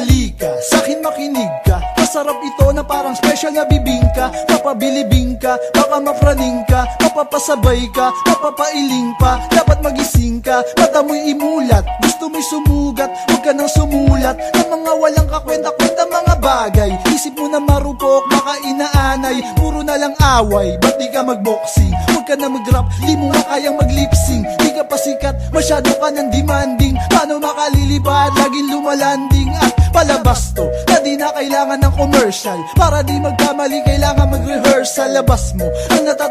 Halika, sa'kin makinig ka. Masarap ito na parang special na bibingka Papabilibing ka, baka mapraning ka. Mapapasabay ka, mapapailing pa. Dapat magising ka, mata mo'y imulat. Gusto mo'y sumugat, huwag ka nang sumulat. Ng mga walang kakwenta-kwenta mga bagay. Isip mo na marupok, baka inaanay. Puro na lang away, ba't di ka magboxing? Huwag ka na mag-rap, di mo nga kayang mag-lipsing Di ka pa sikat, masyado ka ng demanding. Paano makalilipad, laging lumalanding At palabas to, na di na kailangan ng commercial. Para di magkamali, kailangan mag-rehearsal. Labas mo, ang natatago mo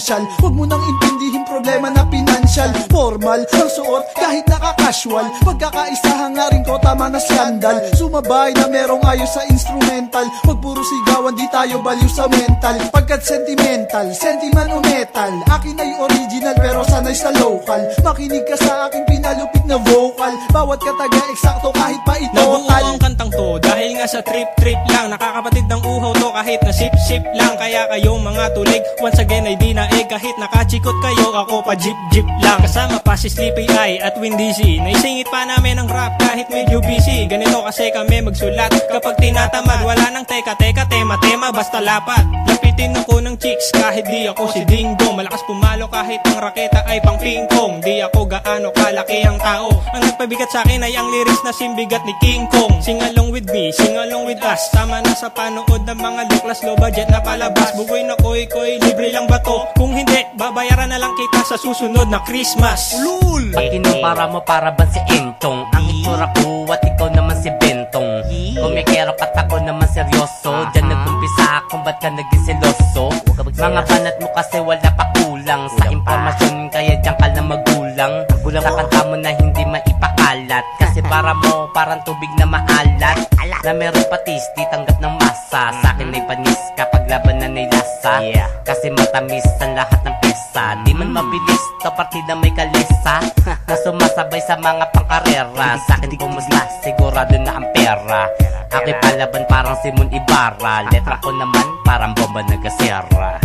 na potential Huwag mo nang intindihin problema na financial Formal, ang suot, kahit naka-casual Pagkakaisahan nga rin ko, tama na skandal Sumabay na merong ayos sa instrumental. Huwag puro sigawan, di tayo baliw sa mental. Pagkat sentimental, sentiman o metal. Akin ay original pero sanay sa local. Makinig ka sa aking pinalupit na vocal. Bawat kataga eksakto kahit pa Nabuo itotal ang kantang to dahil nga sa trip-trip lang Nakakapatid ng uhaw to kahit na sip-sip lang Kaya kayo mga tulig, once again ay di Kahit nakachikot kayo, ako pa jeep-jeep lang. Kasama pa si Sleepy Eye at Windy Z. Naisingit pa namin ang rap kahit medyo busy. Ganito kasi kami magsulat. Kapag tinatamad, wala nang teka-teka Tema-tema, basta lapat. Lapitin ako ng chicks kahit di ako si Ding Dong. Malakas pumalo kahit ang raketa ay pang ping pong. Di ako gaano kalaki ang tao. Ang nagpabigat sa akin ay ang lyrics na simbigat ni King Kong. Sing along with me, sing along with us. Tama na sa panood ng mga luklas low budget na palabas. Bugoy na koy koy, libre lang ba to? Kung hindi, babayaran na lang kita sa susunod na Christmas. Ulul! Pakinig para mo para ba si Entong? Ang itsura ko at ikaw naman si Bentong. Kumikero kat ako naman seryoso. Diyan nagkumpisa kung ba't ka naging seloso Mga banat mo kasi wala pa kulang. Sa impormasyon kaya diyan ka lang magulang. Sa kanta mo na hindi maipakalat. Kasi para mo parang tubig na maalat Na meron patis di tanggap ng masa. Sa akin ay panis kapag laban na may lasa Kasi matamis ang lahat ng pesa Di man mabilis to partida may kalesa Na sumasabay sa mga pangkarera. Sa akin kumusta sigurado na ang pera. Ako'y palaban parang Simon Ibarra. Letra ko naman parang bomba na gasera